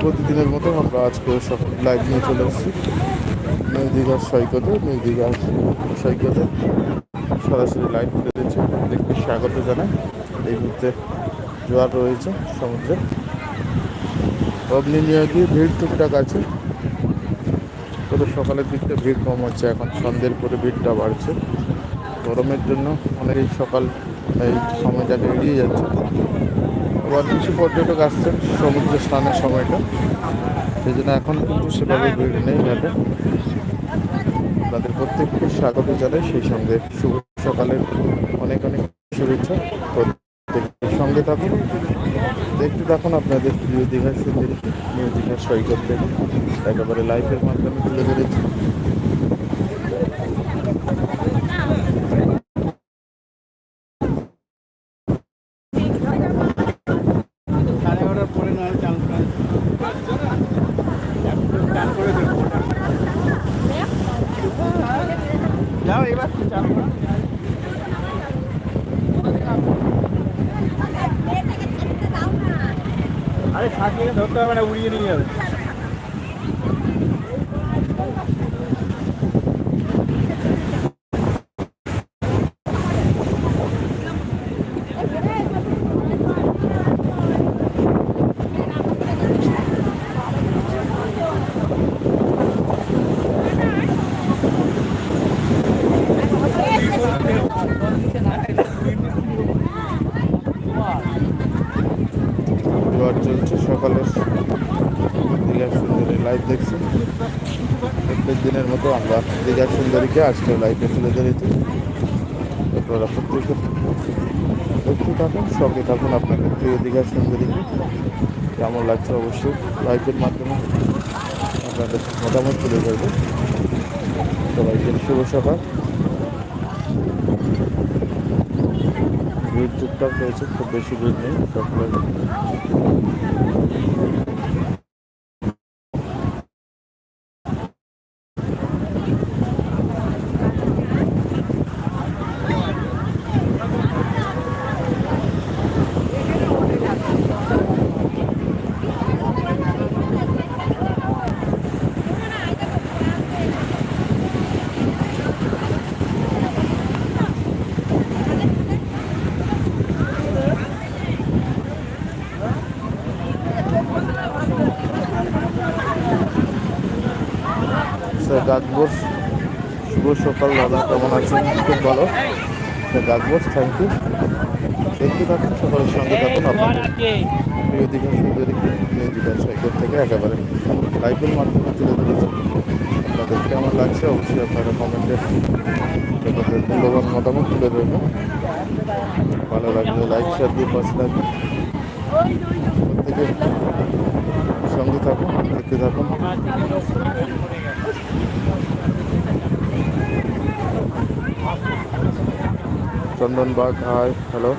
প্রতিদিনের মতো আমরা আজকে সকাল লাইভ নিয়ে চলে এসেছি। নিউ সৈকতে নিউ দীঘার সৈকতে সরাসরি লাইভ তুলে দিচ্ছে দেখতে স্বাগত জানাই। এই মুহূর্তে জোয়ার রয়েছে সমুদ্রে। অগ্নি নিয়োগী ভিড় টুকটাক আছে। তবে সকালের দিকটা ভিড় কম হচ্ছে, এখন সন্ধ্যের পরে ভিড়টা বাড়ছে। গরমের জন্য অনেকেই সকাল এই সময়টাকে এড়িয়ে যাচ্ছে। আবার কিছু পর্যটক আসছেন সমুদ্র স্নানের সময়টা। সেই জন্য এখন কিন্তু সেভাবে ভিড় নেই ঘাটে তাদের প্রত্যেককে স্বাগত জানাই। সেই সঙ্গে শুভ সকালের অনেক অনেক শুভেচ্ছা। প্রত্যেকের সঙ্গে থাকুন। দেখতে থাকুন আপনাদের প্রিয় দীঘার সুন্দরী প্রিয় দীঘার সৈকত থেকে একেবারে লাইফের মাধ্যমে তুলে ধরেছি। আরে সাথে ধরতে হবে না উড়িয়ে নিয়ে যাবে। জোয়ার চলছে সকালের দীঘার সুন্দরী লাইভ দেখছি। প্রত্যেক দিনের মতো আমরা দীঘার সুন্দরীকে আজকে লাইভে তুলে ধরেছি। আপনারা প্রত্যেকে দেখতে থাকুন, সঙ্গে থাকুন আপনাদের প্রিয় দীঘার সুন্দরীকে। কেমন লাগছে অবশ্যই লাইভের মাধ্যমে আপনাদের মতামত তুলে ধরবে। সবাইকে শুভ সকাল। ভিড় টুকটাক রয়েছে খুব বেশি ভিড় নেই গাছবোস শুভ সকাল, দাদা। কেমন আছেন? খুব ভালো। গাছবোস থ্যাংক ইউ দেখতে থাকুন, সকলের সঙ্গে থাকুন, আপনাদের প্রিয় দীঘা সুন্দরী প্রিয় সাইকেল থেকে একেবারে লাইভের মাধ্যমে তুলে ধরেছি। আপনাদের কেমন লাগছে, অবশ্যই আপনারা কমেন্টে আপনাদের মূল্যবান মতামত তুলে ধরবেন। ভালো লাগলে লাইক শেয়ার দিয়ে পাশে থাকবেন। প্রত্যেকে সঙ্গে থাকুন, দেখতে থাকুন। চন্দন বাগ হাই হ্যালো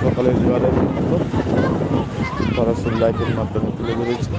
সকালের জোয়ারের মতো সরাসরি লাইটের মাধ্যমে তুলে ধরেছি।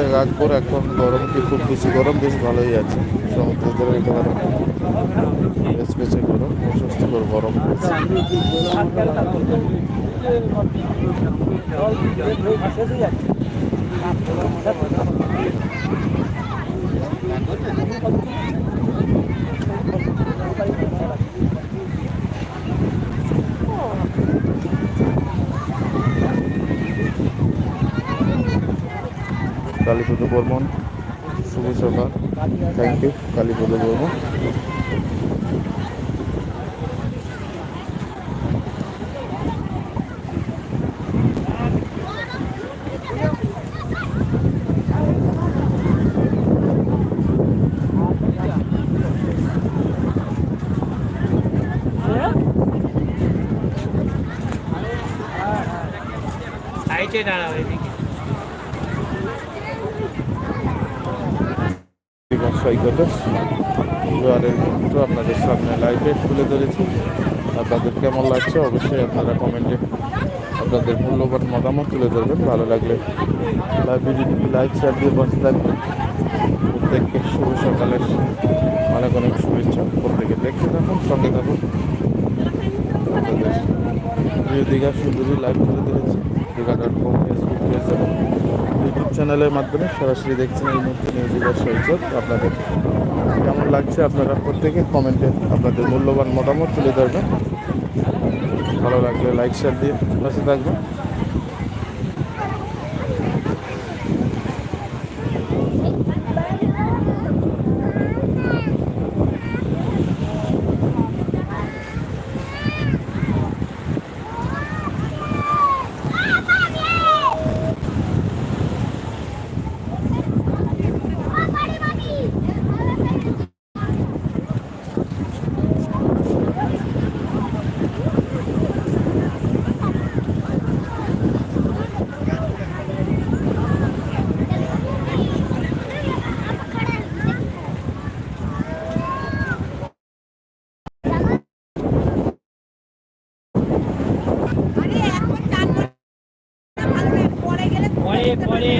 থেকে পর এখন গরম কি খুব বেশি গরম বেশ ভালোই আছে সমুদ্রের ধরে একেবারে বেশ বেশি গরম, অস্বস্তিকর গরম পড়ছে। কালীপদ বর্মন শুভ সকাল। থ্যাংক ইউ কালীপদ বর্মন দাঁড়াও এদিকে। সৈকতে। জোয়ারের চিত্র আপনাদের সামনে লাইভে তুলে ধরেছি। আপনাদের কেমন লাগছে অবশ্যই আপনারা কমেন্টে আপনাদের মূল্যবান মতামত তুলে ধরবেন। ভালো লাগলে লাইভ ভিডিওটি লাইক শেয়ার দিয়ে বসে থাকবেন, প্রত্যেককে শুভ সকালের অনেক অনেক শুভেচ্ছা। প্রত্যেকে দেখতে থাকুন, সঙ্গে থাকুন। দীঘা সুন্দরী লাইভ তুলে ধরেছি। Digha dot com Facebook page এবং চ্যানেলের মাধ্যমে সরাসরি দেখছেন এই মুহূর্তে নিউ দীঘার সৈকত। আপনাদের কেমন লাগছে আপনারা প্রত্যেকে কমেন্টে আপনাদের মূল্যবান মতামত তুলে ধরবেন। ভালো লাগলে লাইক শেয়ার দিয়ে পাশে থাকবেন। পরে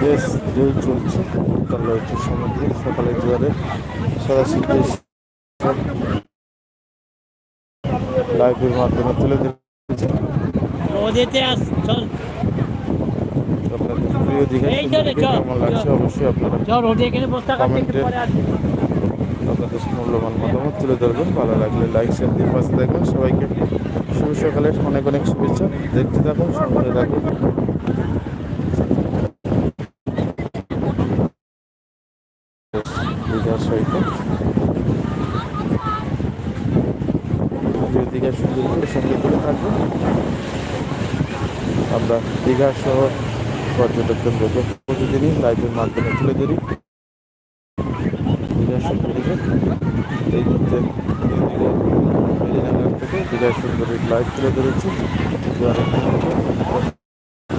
বেশ ঢেউ চলছে। উত্তাল রয়েছে সমুদ্রে সকালে জোয়ারে সরাসরি লাইভের মাধ্যমে তুলে দিচ্ছি চলে, চল, কেমন লাগছে অবশ্যই আপনারা কমেন্টে আপনাদের মূল্যবান মতামত তুলে ধরবেন। ভালো লাগলে লাইক শেয়ার দিয়ে পাশে থাকবেন। সবাইকে শুভ সকালের অনেক অনেক শুভেচ্ছা। দেখতে থাকুন সঙ্গে থাকুন। দীঘার ভিডিও সুন্দর সঙ্গে তুলে থাকব আমরা দীঘা শহর পর্যটক কেন্দ্রকে প্রতিদিনই লাইভের মাধ্যমে তুলে ধরি। দীঘার সুন্দরীকে এই মুহূর্তে মেরিনাঘাট থেকে দীঘার সুন্দরীর লাইভ তুলে ধরেছি।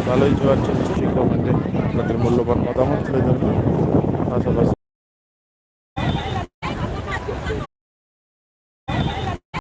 ভালোই জোয়ার চলছে, সেই আপনাদের মূল্যবান মতামত তুলে ধরবেন পাশাপাশি